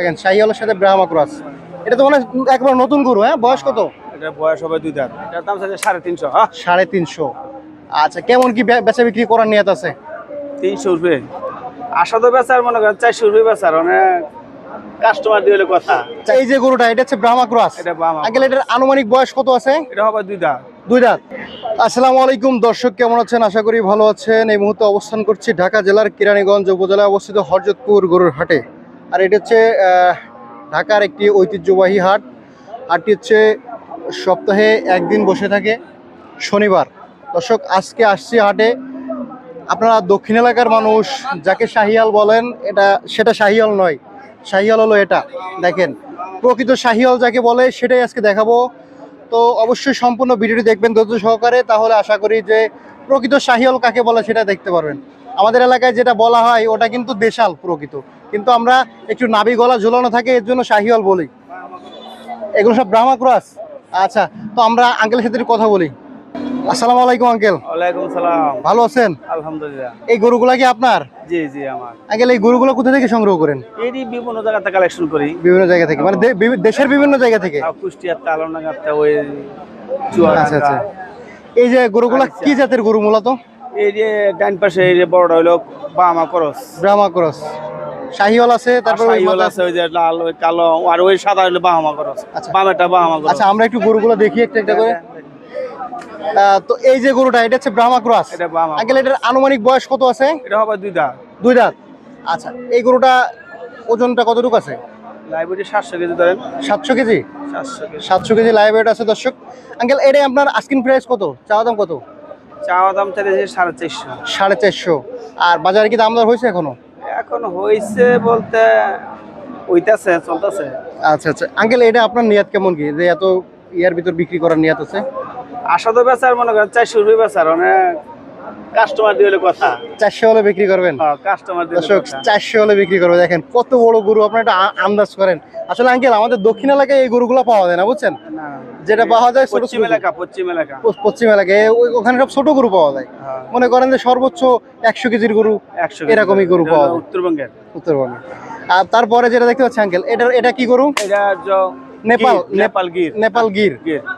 দেখেন শাহিওয়ালের সাথে ব্রাহ্মা ক্রস। এটা তো মানে একবার নতুন গরু হ্যাঁ? বয়স কত? এটা বয়স হবে দুই দাঁত। এটার দাম চাইছে সাড়ে তিনশো হ্যাঁ? সাড়ে তিনশো। আচ্ছা কেমন কি বে- বেচা বিক্রি করার নিয়ত আছে? তিনশো তো বেচার মনে করেন চারশো রুপয়ে বেচার অনেক কাস্টমার দিয়ে কথা। আচ্ছা, এই যে গরুটা এটা হচ্ছে ব্রাহ্মা ক্রস। এটা আগে এটার আনুমানিক বয়স কত আছে? এটা হবে দুই দাঁত। দুই আসসালামু আলাইকুম দর্শক কেমন আছেন? আশা করি ভালো আছেন। এই মুহূর্তে অবস্থান করছি ঢাকা জেলার কিরানীগঞ্জ উপজেলায় অবস্থিত হরজতপুর গরুর হাটে। আর এটা হচ্ছে ঢাকার একটি ঐতিহ্যবাহী হাট। হাটটি হচ্ছে সপ্তাহে একদিন বসে থাকে, শনিবার। দর্শক, আজকে আসছি হাটে। আপনারা দক্ষিণ এলাকার মানুষ, যাকে শাহিয়াল বলেন, এটা, সেটা শাহিয়াল নয়। শাহিয়াল হলো এটা, দেখেন। প্রকৃত শাহিয়াল যাকে বলে, সেটাই আজকে দেখাবো। তো অবশ্যই সম্পূর্ণ ভিডিওটি দেখবেন ধৈর্য সহকারে, তাহলে আশা করি যে প্রকৃত শাহিয়াল কাকে বলে সেটা দেখতে পারবেন। আমাদের এলাকায় যেটা বলা হয়, ওটা কিন্তু দেশাল প্রকৃত। কিন্তু আমরা একটু নাবি গলা ঝুলানো থাকে এর জন্য শাহিয়াল বলি। এগুলো সব ব্রাহ্মা ক্রস আচ্ছা তো আমরা আঙ্কেলের সাথে কথা বলি। আসসালামু আলাইকুম আঙ্কেল ওয়ালাইকুম সালাম। ভালো আছেন? আলহামদুলিল্লাহ। এই গরুগুলা কি আপনার? জি জি আমার। আঙ্কেল এই গরুগুলো কোথা থেকে সংগ্রহ করেন? এরই বিভিন্ন জায়গাতে কালেকশন করি। বিভিন্ন জায়গা থেকে মানে দেশের বিভিন্ন জায়গা থেকে? ওই আচ্ছা আচ্ছা। এই যে গরুগুলা কি জাতের গরু মূলত? এই যে ডাইন পাশে এই যে বড়টা হইল বামা করস ব্রাহ্মা ক্রস শাহিওয়াল আছে তারপর শাহিওয়াল আছে ওই যে লাল ওই কালো আর ওই সাদা হইল বাহামা করস আচ্ছা। বামেটা বাহামা করস আচ্ছা আমরা একটু গরুগুলো দেখি একটা একটা করে। তো এই যে গরুটা এটা হচ্ছে ব্রাহ্মা ক্রস। এটা বাহামা আঙ্কেল এটার আনুমানিক বয়স কত আছে? এটা হবে দুই দা দুই দাঁত। আচ্ছা এই গরুটা ওজনটা কতটুকু আছে? লাইব্রেরি সাতশো কেজি ধরেন। সাতশো কেজি? সাতশো কেজি। সাতশো কেজি লাইভ ওয়েট আছে দর্শক। আঙ্কেল এটাই আপনার আস্কিন প্রাইস কত? চাওয়া দাম কত? চাওয়া দাম চাইছে সাড়ে চারশো। সাড়ে চারশো। আর বাজারে কি দাম দর হয়েছে এখনও? এখন হয়েছে বলতে ওইটাছে চলতেছে। আচ্ছা আচ্ছা। আঙ্কেল এটা আপনার নিয়াত কেমন কি? যে এত ইয়ার ভিতর বিক্রি করার নিয়াত আছে? আশা তো বেচার মনে করেন চাই শুরু বেচার অনেক কাস্টমার দিয়ে হলে কথা। চারশো হলে বিক্রি করবেন? কাস্টমার দর্শক চারশো হলে বিক্রি করবে। দেখেন কত বড় গরু আপনার একটা আন্দাজ করেন। আসলে আঙ্কেল আমাদের দক্ষিণ এলাকায় এই গরুগুলো পাওয়া যায় না বুঝছেন। যেটা পাওয়া যায় পশ্চিম এলাকা পশ্চিম এলাকা। পশ্চিম এলাকায়। ওই- ওখানে সব ছোট গরু পাওয়া যায়। হ্যাঁ, মনে করেন যে সর্বোচ্চ একশো কেজির গরু একশো এরকমই গরু। পাওয়া যায়। উত্তরবঙ্গের। উত্তরবঙ্গে আর তারপরে যেটা দেখতে পাচ্ছি আঙ্কেল এটা এটা কি গরু? এটা নেপাল নেপাল গির। নেপাল গির।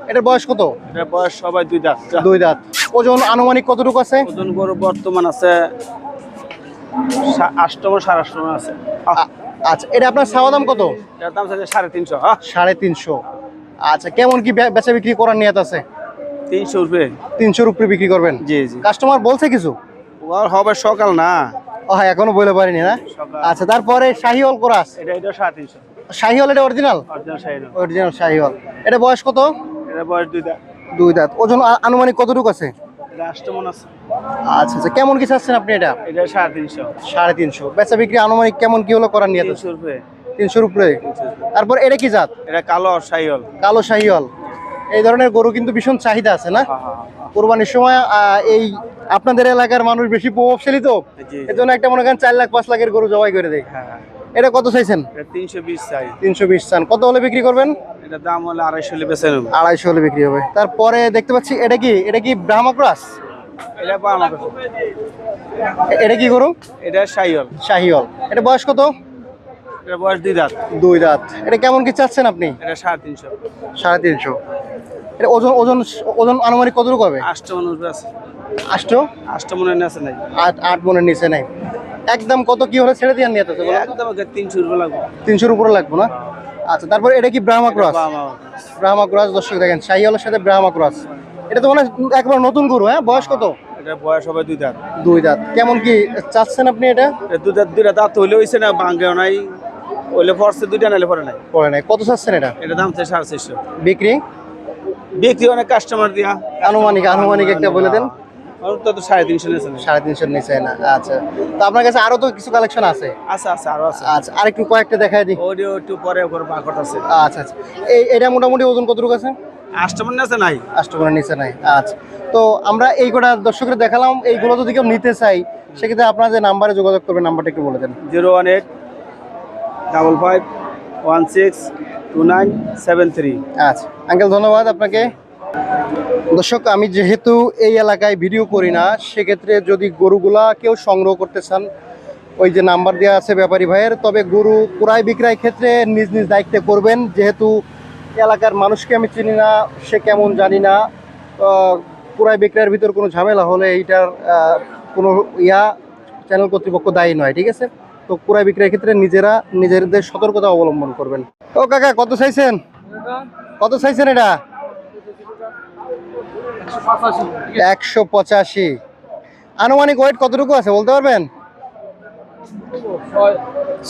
এটার বয়স কত? এটা বয়স সবাই দুই দাঁত দুই দাঁত ওজন আনুমানিক কতটুকু আছে? ওজন গরু বর্তমান আছে সা- আষ্টম সাড়ে আষ্টম আছে। আচ্ছা এটা আপনার চাওয়া দাম কত? এটার দাম চাইছে সাড়ে তিনশো হ্যাঁ? সাড়ে তিনশো। আচ্ছা কেমন কি বেচা বিক্রি করার নিয়ত আছে? তিনশো রুপয়ে তিনশোর উপরে বিক্রি করবেন? জি জি। কাস্টমার বলছে কিছু? হবে সকাল না। ও হ্যাঁ এখনও বলে পারিনি না? আচ্ছা তারপরে শাহিওয়াল কোরাস। এটা এটা সাড়ে তিনশো। শাহিওয়াল এটা অরিজিনাল অরিজিনাল শাহিওয়াল। এটা বয়স কত? এটা বয়স দুই দাঁত। দুই দাঁত। ওজন আনুমানিক কতটুকু আছে? আচ্ছা আচ্ছা। কেমন কি চাচ্ছেন আপনি এটা? এটা সাড়ে তিনশো। সাড়ে তিনশো। বেচা বিক্রি আনুমানিক কেমন কি হলো করার তিনশোর উপরে। তারপর এটা কি জাত? এটা কালো সাইল কালো শাহিওয়াল। এই ধরনের গরু কিন্তু ভীষণ চাহিদা আছে না? কোরবানির সময় এই আপনাদের এলাকার মানুষ বেশি প্রভাবশালী তো? এর জন্য একটা মনে করেন চার লাখ পাঁচ লাখের গরু জবাই করে দেয়। হ্যাঁ। এটা কত চাইছেন? তিনশো বিশ চাই। তিনশো বিশ চান। কত হলে বিক্রি করবেন? এটা দাম হলে আড়াইশো হলে নেব। আড়াইশো হলে বিক্রি হবে। তারপরে দেখতে পাচ্ছি এটা কি? এটা কি ব্রাহ্মা ক্রাস? এটা এটা কি গরু? এটা সাইল শাহিওয়াল। এটা বয়স কত? এটা বয়স দুই দাঁত। দুই দাঁত। এটা কেমন কি চাচ্ছেন আপনি? এটা সাড়ে তিনশো। সাড়ে তিনশো। এটা ওজন ওজন ওজন আনুমানিক কতটুকু হবে? আছে। আষ্ট? আছে নাই। আট আট মনের নিচে নাই। একদম কত কি হলে ছেড়ে দিয়ে নিয়ে আছে একদম আগে তিনশো রুপে লাগবে। তিনশোর উপরে লাগবো না? আচ্ছা তারপর এটা কি ব্রাহ্মা ক্রস। ব্রাহ্মা ক্রস দর্শক দেখেন শাহিওয়ালের সাথে ব্রাহ্মা ক্রস এটা তো মানে একবার নতুন গরু হ্যাঁ? বয়স কত? এটা বয়স হবে দুই দাঁত। দুই দাঁত। কেমন কি চাচ্ছেন আপনি এটা? এটা দুই দাঁত দুইটা দাঁত হইলে হইছে না ভাঙ্গেও নাই। হইলে দুইটা নাইলে পরে নাই। পরে নাই। কত চাচ্ছেন এটা? এটা দাম চাই সাড়ে চারশো। বিক্রি? বিক্রি অনেক কাস্টমার দিয়া। আনুমানিক আনুমানিক একটা বলে দেন। তো সাড়ে তিনশো সাড়ে আচ্ছা। তো আপনার কাছে আরও তো কিছু কালেকশন আছে? আরও আছে। আচ্ছা আর একটু কয়েকটা দেখাই দিই। ওডিও একটু পরে ওপর বাকট আছে। আচ্ছা আচ্ছা। এই এটা মোটামুটি ওজন কতটুকু আছে? আষ্টমন নাই? আষ্টমনের নিচে নাই আচ্ছা। তো আমরা এই কটা দর্শকের দেখালাম এইগুলো যদি কেউ নিতে চাই সেক্ষেত্রে আপনারা যে নাম্বারে যোগাযোগ করবেন নাম্বারটা একটু বলে দেন। Zero one eight double five one six two nine seven three. আচ্ছা। আঙ্কেল ধন্যবাদ আপনাকে। দর্শক আমি যেহেতু এই এলাকায় ভিডিও করি না সেক্ষেত্রে যদি গরুগুলা কেউ সংগ্রহ করতে চান ওই যে নাম্বার দেওয়া আছে ব্যাপারী ভাইয়ের তবে গরু ক্রয় বিক্রয় ক্ষেত্রে নিজ নিজ দায়িত্বে করবেন। যেহেতু এলাকার মানুষকে আমি চিনি না সে কেমন জানি না ক্রয় বিক্রয়ের ভিতর কোনো ঝামেলা হলে এইটার কোনো ইয়া চ্যানেল কর্তৃপক্ষ দায়ী নয় ঠিক আছে? তো ক্রয় বিক্রয়ের ক্ষেত্রে নিজেরা নিজেদের সতর্কতা অবলম্বন করবেন। ও কাকা কত চাইছেন? কত চাইছেন এটা? একশো পঁচাশি। আনুমানিক ওয়েট কতটুকু আছে বলতে পারবেন?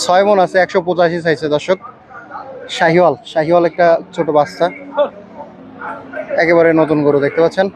ছয় মন আছে, একশো পঁচাশি চাইছে দর্শক। শাহিওয়াল শাহিওয়াল একটা ছোট বাচ্চা। একেবারে নতুন গরু দেখতে পাচ্ছেন।